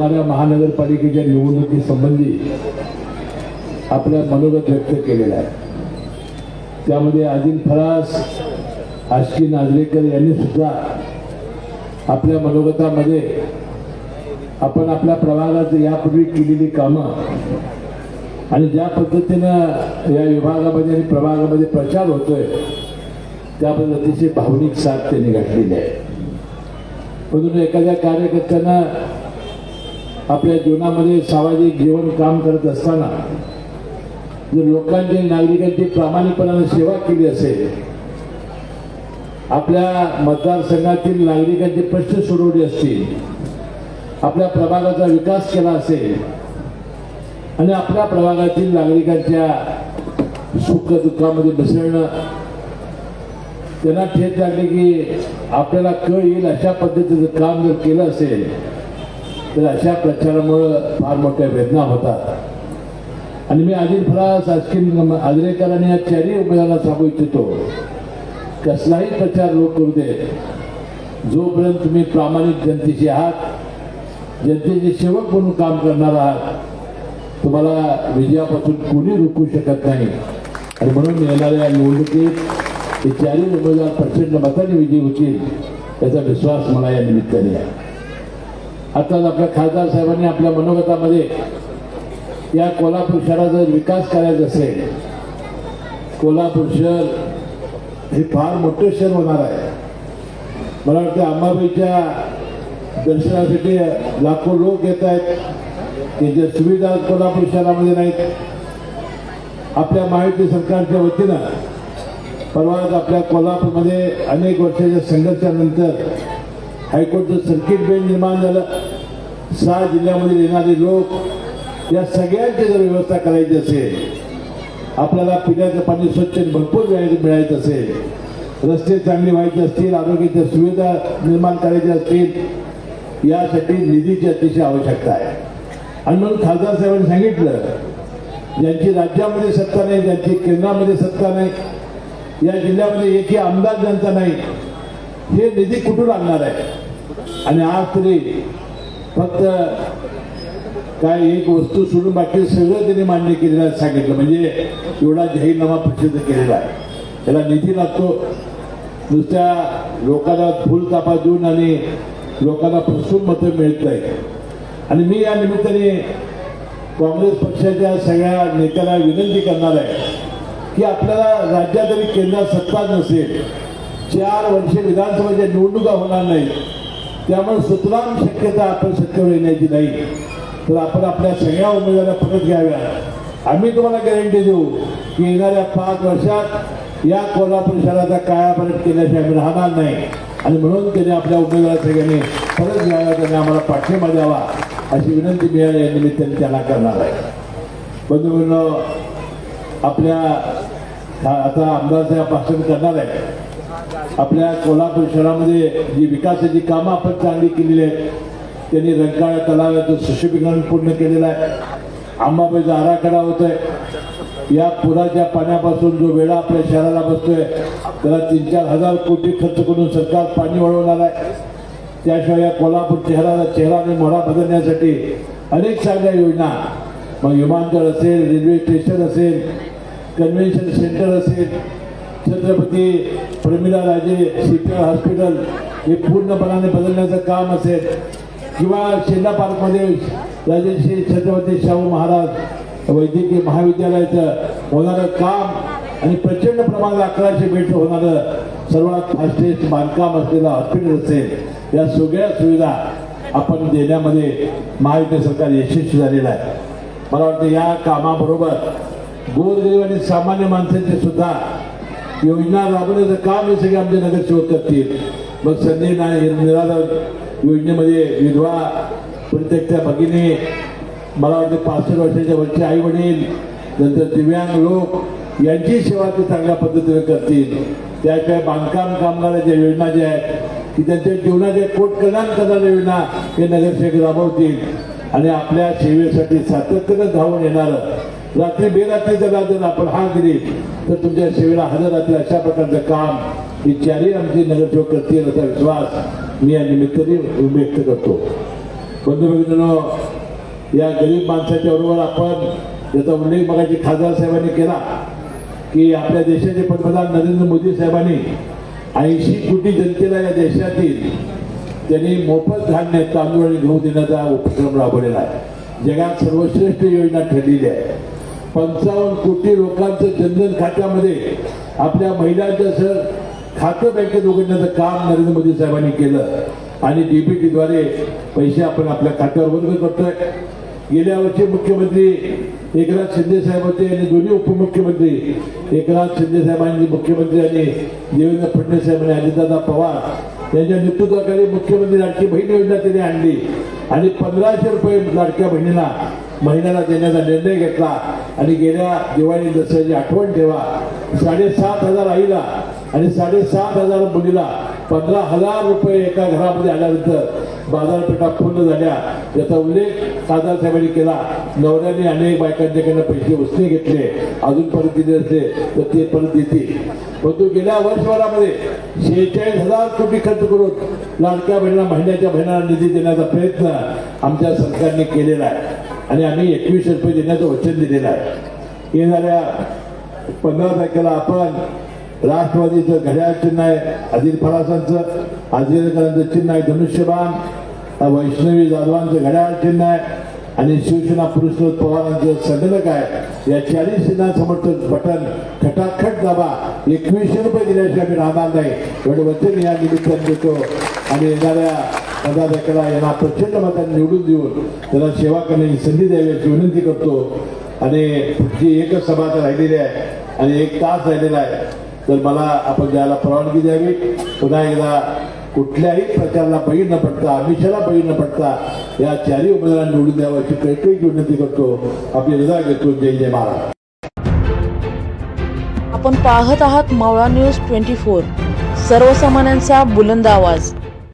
महानगरपालिकेच्या निवडणुकीसंबंधी आपल्या मनोगत व्यक्त केलेलं आहे. त्यामध्ये आदिल फरास आशकी नाजरेकर यांनी सुद्धा आपल्या मनोगतामध्ये आपण आपल्या प्रभागात यापूर्वी केलेली कामं आणि ज्या पद्धतीनं या विभागामध्ये आणि प्रभागामध्ये प्रचार होतोय त्याबद्दल अतिशय भावनिक साथ त्यांनी घातलेली आहे. म्हणून एखाद्या कार्यकर्त्यांना आपल्या जीवनामध्ये सामाजिक जीवन काम करत असताना जर लोकांची नागरिकांची प्रामाणिकपणाने सेवा केली असेल आपल्या मतदारसंघातील नागरिकांचे प्रश्न सोडवले असतील आपल्या प्रभागाचा विकास केला असेल आणि आपल्या प्रभागातील नागरिकांच्या सुख दुःखामध्ये मिसळणं त्यांना ठेच लागले की आपल्याला कळ येईल अशा पद्धतीचं काम जर केलं असेल तर अशा प्रचारामुळं फार मोठ्या वेदना होतात. आणि मी आदिल फरास आजकीन आजरेकर आणि या चारही उमेदवारांना सांगू इच्छितो कसलाही प्रचार लोक करू देत. जोपर्यंत तुम्ही प्रामाणिक जनतेचे आहात जनतेचे सेवक म्हणून काम करणार आहात तुम्हाला विजयापासून कोणी रोखू शकत नाही. आणि म्हणून येणाऱ्या निवडणुकीत हे चारही उमेदवार प्रचंड मताने विजयी होतील याचा विश्वास मला या निमित्ताने आहे. आताच आपल्या खासदार साहेबांनी आपल्या मनोगतामध्ये या कोल्हापूर शहराचा विकास करायचा असेल कोल्हापूर शहर हे फार मोठं शहर होणार आहे. मला वाटतं अंबाबाईच्या दर्शनासाठी लाखो लोक येत आहेत त्यांच्या सुविधा कोल्हापूर शहरामध्ये नाहीत. आपल्या महायुती सरकारच्या वतीनं परवाच आपल्या कोल्हापूरमध्ये अनेक वर्षाच्या संघर्षानंतर हायकोर्टचं सर्किट बेंच निर्माण झालं. सहा जिल्ह्यामध्ये येणारे लोक या सगळ्यांची जर व्यवस्था करायची असेल आपल्याला पिण्याचं पाणी स्वच्छ भरपूर मिळायचं असेल रस्ते चांगले व्हायचे असतील आरोग्याच्या सुविधा निर्माण करायच्या असतील यासाठी निधीची अतिशय आवश्यकता आहे. आणि म्हणून खासदार साहेबांनी सांगितलं ज्यांची राज्यामध्ये सत्ता नाही ज्यांची केंद्रामध्ये सत्ता नाही या जिल्ह्यामध्ये एकही आमदार ज्यांचा नाही हे निधी कुठून आणणार आहे? आणि आज तरी फक्त काय एक वस्तू सोडून बाकी सगळं त्यांनी मान्य केलेलं आहे सांगितलं. म्हणजे एवढा जाहीरनामा प्रसिद्ध केलेला आहे. त्याला निधी लागतो. नुसत्या लोकांना फुल तापा देऊन आणि लोकांना प्रसून मतं मिळत नाही. आणि मी या निमित्ताने काँग्रेस पक्षाच्या सगळ्या नेत्यांना विनंती करणार आहे की आपल्याला राज्यात आणि केंद्रात सत्ता नसेल चार वर्षे विधानसभेच्या निवडणुका होणार नाही त्यामुळे सुतराम शक्यता आपण सत्तेवर येण्याची नाही तर आपण आपल्या सगळ्या उमेदवारांना परत घ्याव्या. आम्ही तुम्हाला गॅरंटी देऊ की येणाऱ्या पाच वर्षात या कोल्हापूर शहराचा कायापालट केल्याशिवाय आम्ही राहणार नाही. आणि म्हणून त्याने आपल्या उमेदवार सगळ्यांनी परत घ्याव्या त्यांनी आम्हाला पाठिंबा द्यावा अशी विनंती मी या निमित्ताने त्यांना करणार आहे. बंधूंनो आपल्या आता आमदार साहेब भाषण करणार आहे आपल्या कोल्हापूर शहरामध्ये जी विकासाची कामं आपण चांगली केलेली आहेत त्यांनी रंकाळा तलावाचं सुशोभीकरण पूर्ण केलेलं आहे. आंबाबाईचा आराखडा होतोय. या पुराच्या पाण्यापासून जो वेळा आपल्या शहराला बसतोय त्याला तीन चार हजार कोटी खर्च करून सरकार पाणी वळवणार आहे. त्याशिवाय या कोल्हापूर शहराला चेहरा आणि मोडा बदलण्यासाठी अनेक चांगल्या योजना मग विमानतळ असेल रेल्वे स्टेशन असेल कन्व्हेन्शन सेंटर असेल छत्रपती प्रमिला राजे सीपीआर हॉस्पिटल हे पूर्णपणाने बदलण्याचं काम असेल. किंवा शेंडा पार्कमध्ये राजेश्री छत्रपती शाहू महाराज वैद्यकीय महाविद्यालयाचं होणारं काम आणि प्रचंड प्रमाणात अकराशे बेड होणारं सर्वात फास्टेस्ट बांधकाम असलेलं हॉस्पिटल असेल. या सगळ्या सुविधा आपण देण्यामध्ये महायुती सरकार यशस्वी झालेलं आहे. मला वाटतं या कामाबरोबर गोरगरीब आणि सामान्य माणसांचे सुद्धा योजना राबवण्याचं काम हे सगळे आमचे नगरसेवक करतील. मग संधी नाही निराधार योजनेमध्ये विधवा प्रत्येकच्या भगिनी मला वाटतं पासष्ट वर्षाच्या वरचे आई वडील नंतर दिव्यांग लोक यांची सेवा ते चांगल्या पद्धतीने करतील. त्याशिवाय बांधकाम कामगाराच्या योजना ज्या आहेत की त्यांच्या जीवनाचे कोटकल्याण करणाऱ्या योजना हे नगरसेवक राबवतील. आणि आपल्या सेवेसाठी सातत्यानं धावून येणारं रात्री बेरात्री जर जर आपण हा दिली तर तुमच्या सेवेला हजर राहतील अशा प्रकारचं काम ही चारही आमची नगरसेवक करतील असा विश्वास मी या निमित्ताने व्यक्त करतो. बंधू भगिनींनो या गरीब माणसाच्या बरोबर आपण याचा उल्लेख बघायची खासदार साहेबांनी केला की आपल्या देशाचे पंतप्रधान नरेंद्र मोदी साहेबांनी ऐंशी कोटी जनतेला या देशातील त्यांनी मोफत धान्य तांदूळ आणि गहू देण्याचा उपक्रम राबवलेला आहे. जगात सर्वश्रेष्ठ योजना ठरलेली आहे. पंचावन्न कोटी लोकांचं जनधन खात्यामध्ये आपल्या महिलांच्या सर खातं बँकेत उघडण्याचं काम नरेंद्र मोदी साहेबांनी केलं. आणि डीबीटीद्वारे पैसे आपण आपल्या खात्यावर वर्ग करतोय गेल्या वर्षी मुख्यमंत्री एकनाथ शिंदे साहेब होते आणि दोन्ही उपमुख्यमंत्री एकनाथ शिंदे साहेबांनी मुख्यमंत्री आणि देवेंद्र फडणवीस साहेबांनी अजितदादा पवार यांच्या नेतृत्वाखाली मुख्यमंत्री लाडकी बहीण योजना त्यांनी आणली. आणि पंधराशे रुपये लाडक्या बहिणीला महिन्याला देण्याचा निर्णय घेतला. आणि गेल्या दिवाळी दसऱ्याची आठवण ठेवा. साडेसात हजार आईला आणि साडेसात हजार मुलीला पंधरा हजार रुपये एका घरामध्ये आल्यानंतर बाजारपेठा पूर्ण झाल्या. याचा उल्लेख खासदार साहेबांनी केला. नवऱ्याने अनेक बायकांच्याकडनं पैसे उसने घेतले. अजून परत दिले असते तर ते परत देतील. परंतु गेल्या वर्षभरामध्ये शेहेचाळीस हजार कोटी खर्च करून लाडक्या बहिणीला महिन्याच्या बहिणाला निधी देण्याचा प्रयत्न आमच्या सरकारने केलेला आहे. आणि आम्ही एकवीस रुपये देण्याचं वचन दिलेलं आहे. येणाऱ्या पंधरा तारखेला आपण राष्ट्रवादीचं घड्याळ चिन्ह आहे अजित फरासांचं आजिरकरांचं चिन्ह आहे धनुष्यबाण वैष्णवी जाधवांचं घड्याळ चिन्ह आहे आणि शिवसेना पुरस्कृत पवारांचं संगणक आहे. या चाळीस चिन्हा समर्थक बटन खटाखट दाबा. एकवीसशे रुपये दिल्याशिवाय आम्ही राहणार नाही. एवढं वचन या निमित्तानं देतो. आणि येणाऱ्या पंधरा यांना प्रचंड मतांनी निवडून देऊन त्याला सेवा करण्याची संधी द्यावी अशी विनंती करतो. आणि जी एकच सभा तर राहिलेली आहे आणि एक तास राहिलेला आहे तर मला आपण द्यायला परवानगी द्यावी पुन्हा एकदा कुठल्याही प्रकारला बळी न पडता आमिषाला बळी न पडता या चारही उमेदवारांना निवडून द्यावं अशी कळकळीची विनंती करतो. आपली रजा घेतो. जय जय महाराज. आपण पाहत आहात मावळा न्यूज ट्वेंटी फोर. सर्वसामान्यांचा बुलंद आवाज.